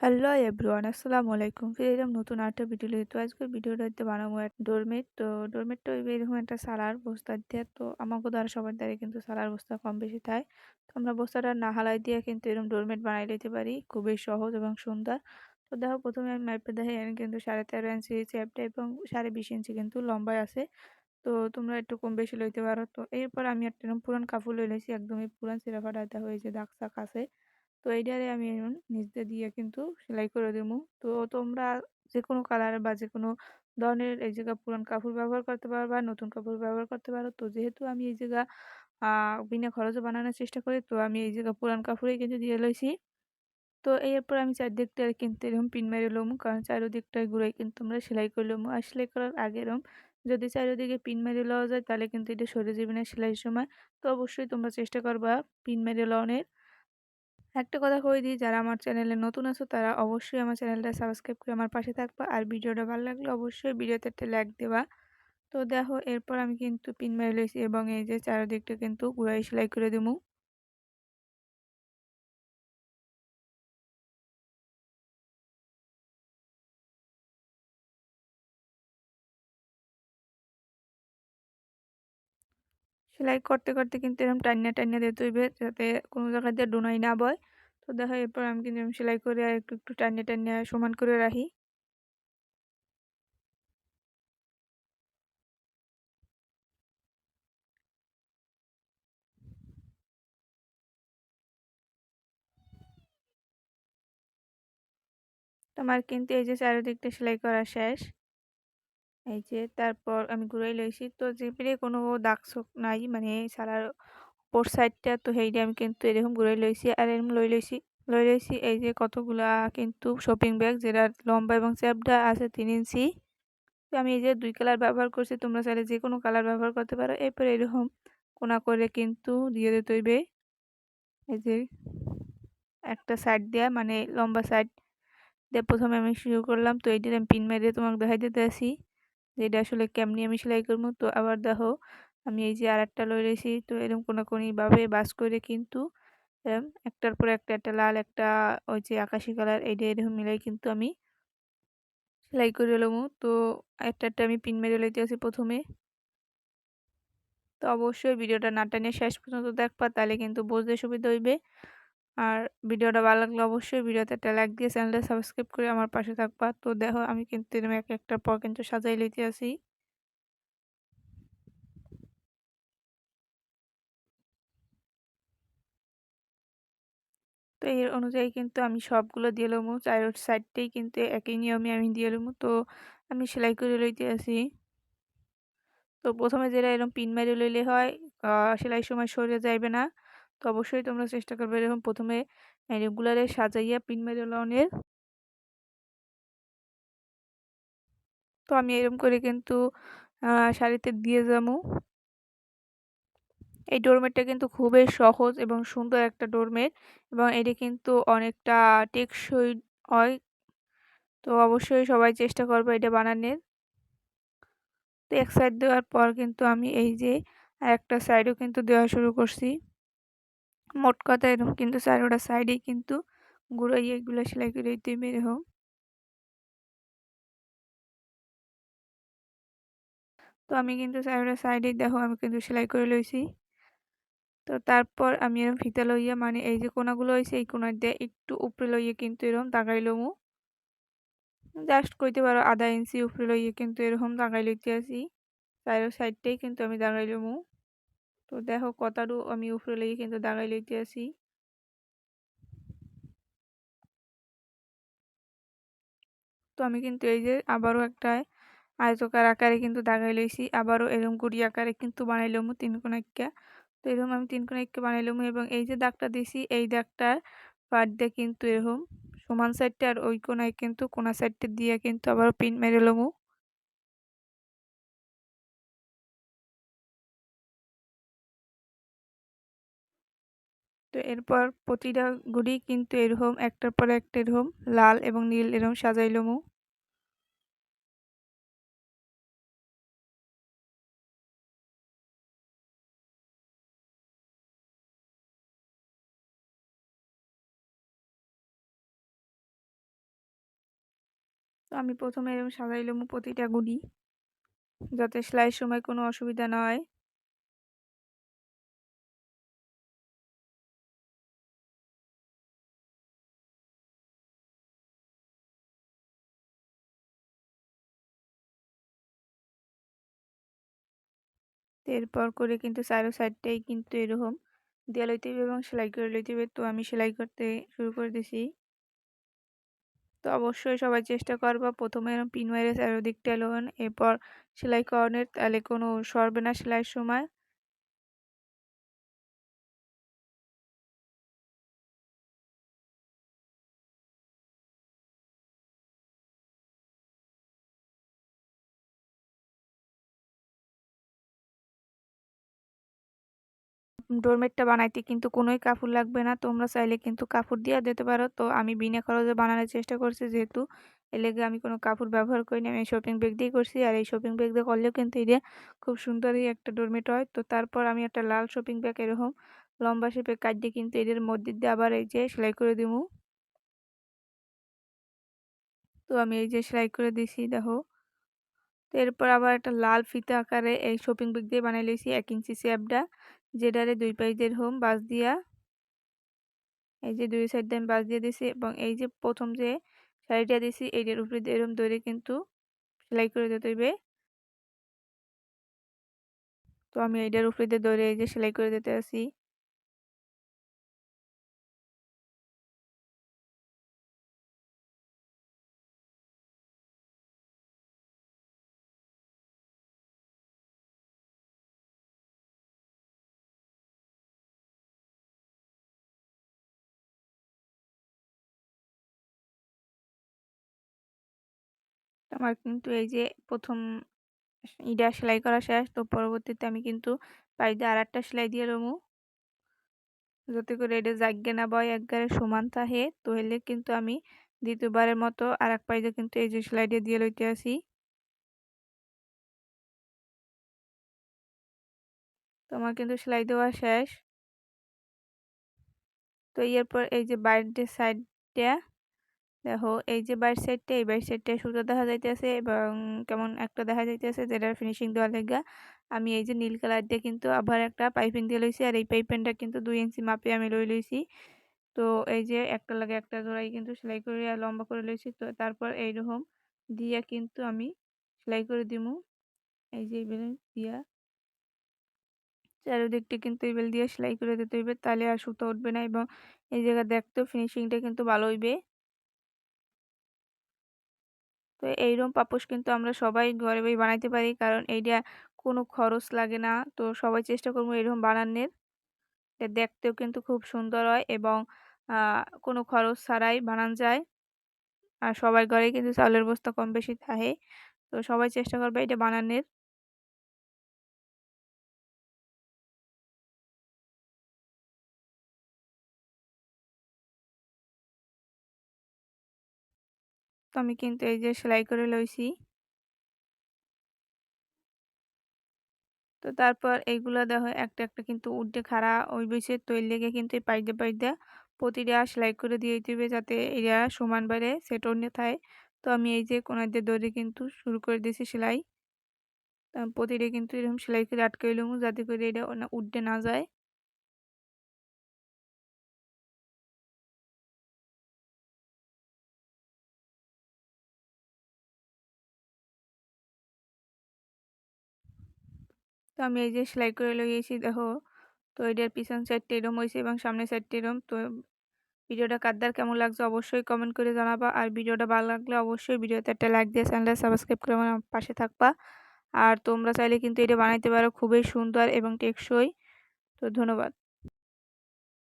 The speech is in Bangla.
হ্যালো এভরিওয়ান, আসসালামু আলাইকুম। ফিরে এলাম নতুন আরেকটা ভিডিও তো আজকের ভিডিওটাতে বানাবো ডোরমেট তো ডোরমেটটা এরকম একটা সালার বস্তা দিয়ে। তো আমাকে দ্বারা সবার দ্বারা কিন্তু সালার বস্তা কম বেশি থাকে তো আমরা বস্তাটা না হালাই দিয়ে কিন্তু এরকম ডোরমেট বানাই দিতে পারি। খুবই সহজ এবং সুন্দর। তো দেখো প্রথমে আমি ম্যাপে দেখে কিন্তু সাড়ে তেরো ইঞ্চি চ্যাপটা এবং সাড়ে বিশ ইঞ্চি কিন্তু লম্বায় আছে। তো তোমরা একটু কম বেশি লইতে পারো। তো এরপর আমি একটা এরকম পুরান কাপড় লই লইছি একদমই পুরান সিরাফাটা যে দাগ সাক আছে। তো এইটারে আমি নিচ দিয়ে কিন্তু সেলাই করে দেবো। তো তোমরা যে কোনো কালার বা যে কোনো ধরনের এই জায়গা পুরান কাপড় ব্যবহার করতে পারো বা নতুন কাপড় ব্যবহার করতে পারো। তো যেহেতু আমি এই জায়গা বিনা খরচে বানানোর চেষ্টা করি, তো আমি এই জায়গা পুরান কাপড়েই কিন্তু দিয়ে লইছি। তো এরপর আমি চারদিকটা কিন্তু এরকম পিন মেরে লমু, কারণ চারিদিকটায় ঘুরাই কিন্তু আমরা সেলাই করে লমু। আর সেলাই করার আগে এরকম যদি চারিদিকে পিন মেরে লওয়া যায়, তাহলে কিন্তু এটা সরে যাবে না সেলাইয়ের সময়। তো অবশ্যই তোমরা চেষ্টা করবা পিন মেরে লওয়ানের একটা কথা কই দিই, যারা আমার চ্যানেলে নতুন আছো, তারা অবশ্যই আমার চ্যানেলটা সাবস্ক্রাইব করে আমার পাশে থাকবা। আর ভিডিওটা ভালো লাগলে অবশ্যই ভিডিওতে একটা লাইক দেবা। তো দেখো, এরপর আমি কিন্তু পিন মেরে লইছি এবং এই যে চারদিকটা কিন্তু ঘুরাই সেলাই করে দেবো সেলাই করতে করতে কিন্তু এরকম টাইনা টাইনা দিতে হইবে যাতে কোনো জায়গা দিয়ে ডোনাই না বয়। তো দেখো এরপর আমি কিন্তু এরকম সেলাই করে আর একটু একটু টাইনা টাইনা সমান করে রাখি। তোমার কিন্তু এই যে চারিদিকটা সেলাই করা শেষ। এই যে তারপর আমি ঘুরাই লইছি। তো জিপিরে কোনো দাগ শোক নাই মানে সারার ওপর সাইডটা তো সেইটা আমি কিন্তু এরকম ঘুরাই লইছি আর এরকম লই লইছি লই লইছি। এই যে কতগুলা কিন্তু শপিং ব্যাগ যেটা লম্বা এবং চ্যাপটা আছে তিন ইঞ্চি। তো আমি এই যে দুই কালার ব্যবহার করছি, তোমরা চাইলে যে কোনো কালার ব্যবহার করতে পারো। এরপর এরকম কোনা করে কিন্তু দিয়ে দিতে হইবে। এই যে একটা সাইড দেওয়া মানে লম্বা সাইড দিয়ে প্রথমে আমি শুরু করলাম। তো এইটার আমি পিন মেরে তোমাকে দেখাই দিতে আসি। এটা আসলে কেমনি আমি সেলাই করব? তো আবার দেখো, আমি এই যে আর একটা লই রয়েছি, তো এরকম কোনো কোনোভাবে বাস করে কিন্তু একটার পর একটা একটা লাল, একটা ওই যে আকাশি কালার, এইটা এরকম মিলাই কিন্তু আমি সেলাই করে লমু তো একটা একটা আমি পিন মেরে লইতে আছি প্রথমে। তো অবশ্যই ভিডিওটা না টানিয়ে শেষ পর্যন্ত দেখবা তাহলে কিন্তু বুঝতে সুবিধা হইবে। আর ভিডিওটা ভালো লাগলে অবশ্যই ভিডিওতে একটা লাইক দিয়ে চ্যানেলটা সাবস্ক্রাইব করে আমার পাশে থাকবা। তো দেখো, আমি কিন্তু এরকম এক একটার পর কিন্তু সাজাই লইতে আসি। তো এর অনুযায়ী কিন্তু আমি সবগুলো দিয়ে লমু চার সাইডটাই কিন্তু একই নিয়মে আমি দিয়ে লমু তো আমি সেলাই করে লইতে আসি। তো প্রথমে যেটা এরকম পিন মারি লইলে হয় সেলাই সময় সরে যাইবে না। তো অবশ্যই তোমরা চেষ্টা করবে এরকম প্রথমে রেগুলারে সাজাইয়া পিন মেরে লনের তো আমি এরকম করে কিন্তু শাড়িতে দিয়ে যাব। এই ডোরমেটটা কিন্তু খুবই সহজ এবং সুন্দর একটা ডোরমেট এবং এটি কিন্তু অনেকটা টেকসই হয়। তো অবশ্যই সবাই চেষ্টা করব এটা বানানোর। তো এক সাইড দেওয়ার পর কিন্তু আমি এই যে আর একটা সাইডও কিন্তু দেওয়া শুরু করছি। মোট কথা এরকম কিন্তু চারোটা সাইডেই কিন্তু গুঁড়াই এগুলো সেলাই করে দিতে এরকম তো আমি কিন্তু চারোটা সাইডেই দেখো আমি কিন্তু সেলাই করে লইছি। তো তারপর আমি এরকম ফিতা লইয়া মানে এই যে কোনাগুলো হয়েছে এই কোনার দিয়ে একটু উপরে লইয়ে কিন্তু এরকম তাকাই লমু। জাস্ট কইতে পারো আধা ইঞ্চি উপরে লইয়ে কিন্তু এরকম দাগাই লইতে আসি। চারো সাইডটাই কিন্তু আমি দাগাই লমু। তো দেখো কতারও আমি উপরে লেগে কিন্তু দাগাই লইতে আসি। তো আমি কিন্তু এই যে আবারও একটা আয়তকার আকারে কিন্তু দাগাই লইছি, আবারও এরকম গুড়ি আকারে কিন্তু বানাইলমু তিন কোন একটা তো এরকম আমি তিন কোন একটা বানাইলাম এবং এই যে দাগটা দিছি, এই দাগটার পাট দিয়ে কিন্তু এরকম সমান সাইডটা আর ওই কোনায় কিন্তু কোনা সাইডটা দিয়ে কিন্তু আবারও পিন মেরে লমু। এরপর প্রতিটা গুড়ি কিন্তু এরকম, একটার পর একটা এরকম লাল এবং নীল এরকম সাজাইলমু তো আমি প্রথমে এরকম সাজাইলাম প্রতিটা গুড়ি, যাতে সেলাইয়ের সময় কোনো অসুবিধা না হয়। এরপর করে কিন্তু চারো সাইডটাই কিন্তু এরকম দেওয়া লইতে হবে এবং সেলাই করে লইতে হবে তো আমি সেলাই করতে শুরু করে দিছি। তো অবশ্যই সবাই চেষ্টা করবা প্রথমে পিন মাইরে চারোদিকটা লোন এরপর সেলাই করানোর। তাহলে কোনো সরবে না সেলাইয়ের সময়। ডোরমেটটা বানাইতে কিন্তু কোনোই কাপড় লাগবে না। তোমরা চাইলে কিন্তু কাপড় দিয়ে দিতে পারো। তো আমি বিনা খরচে বানানোর চেষ্টা করছি যেহেতু। লেগে আমি কোনো কাপড় ব্যবহার করিনি। আমি শপিং ব্যাগ দিয়েই করছি। আর এই শপিং ব্যাগ দিয়ে করলেও কিন্তু এটা খুব সুন্দরই একটা ডোরমেট হয়। তো তারপর আমি একটা লাল শপিং ব্যাগ এরকম লম্বা শেপে কাটিয়ে কিন্তু এদের মধ্যে দিয়ে আবার এই যে সেলাই করে দিব। তো আমি এই যে সেলাই করে দিছি, দেখো। তো এরপর আবার একটা লাল ফিতা আকারে এই শপিং ব্যাগ দিয়ে বানাই লইছি এক ইঞ্চি শেপটা যেটারে দুই পাইজের হোম বাস দিয়া, এই যে দুই সাইড দিয়ে আমি বাস দিয়ে দিছি এবং এই যে প্রথম যে শাড়িটা দিছি, এইটার উপরে এরকম দৌড়ে কিন্তু সেলাই করে দিতে হইবে। তো আমি এইটার উপরে দিয়ে দৌড়ে এই যে সেলাই করে দিতে আসি আমার কিন্তু এই যে প্রথম ইডা সেলাই করা শেষ, তো পরবর্তীতে আমি কিন্তু পাইতে আর একটা সেলাই দিয়ে রমু। যাতে করে এটা জাগ্যে না বয় একবারে সমান থাকে তো হলে কিন্তু আমি দ্বিতীয়বারের মতো আর এক পাইতে কিন্তু এই যে সেলাইটা দিয়ে লইতে আসি। তো আমার কিন্তু সেলাই দেওয়া শেষ। তো এরপর এই যে বাইরের সাইডটা দেখো, এই যে বাইর সাইডটা, এই বাইর সাইডটা সুতো দেখা যাইতেছে এবং কেমন একটা দেখা যাইতেছে যেটার ফিনিশিং দেওয়ার লেগা। আমি এই যে নীল কালার দিয়ে কিন্তু আবার একটা পাইপিং দিয়ে লইছি আর এই পাইপিংটা কিন্তু দুই ইঞ্চি মাপে আমি লই লইছি। তো এই যে একটা লাগে একটা জোড়াই কিন্তু সেলাই করে লম্বা করে লইছি, তো তারপর এইরকম দিয়া কিন্তু আমি সেলাই করে দিমু। এই যে এইবেলে দিয়া চারিদিকটা কিন্তু এই বেল দিয়ে সেলাই করে দিতে হইবে, তাহলে আর সুতো উঠবে না এবং এই জায়গা দেখতেও ফিনিশিংটা কিন্তু ভালো হইবে। তো এইরকম পাপোশ কিন্তু আমরা সবাই ঘরে বই বানাইতে পারি। কারণ এইটা কোনো খরচ লাগে না। তো সবাই চেষ্টা করব এরকম বানানোর। এটা দেখতেও কিন্তু খুব সুন্দর হয় এবং কোনো খরচ ছাড়াই বানান যায়। আর সবার ঘরে কিন্তু চাউলের বস্তা কম বেশি থাকে। তো সবাই চেষ্টা করবে এটা বানানোর। আমি কিন্তু এই যে সেলাই করে লইছি। তো তারপর এইগুলা দেখো, একটা একটা কিন্তু উঠে খাড়া ওই বসে তৈল লেগে কিন্তু পাইদে পাইদে প্রতিটা সেলাই করে দিয়ে দিবে যাতে এরা সমান বারে সেট অন্য থাকে তো আমি এই যে কোনার দিয়ে দড়ি কিন্তু শুরু করে দিয়েছি সেলাই। প্রতিটা কিন্তু এরকম সেলাই করে আটকে এলাম যাতে করে এটা উঠতে না যায়। তো আমি এই যে সেলাই করে লইয়েছি দেখো। তো এটার পিছন সাইডটা এরম হয়েছে এবং সামনের সাইডটা এরম। তো ভিডিওটা কাদ্দার কেমন লাগছে অবশ্যই কমেন্ট করে জানাবা। আর ভিডিওটা ভালো লাগলে অবশ্যই ভিডিওতে একটা লাইক দিয়ে চ্যানেলটা সাবস্ক্রাইব করে আমার পাশে থাকবা। আর তোমরা চাইলে কিন্তু এটা বানাইতে পারো। খুবই সুন্দর এবং টেকসই। তো ধন্যবাদ।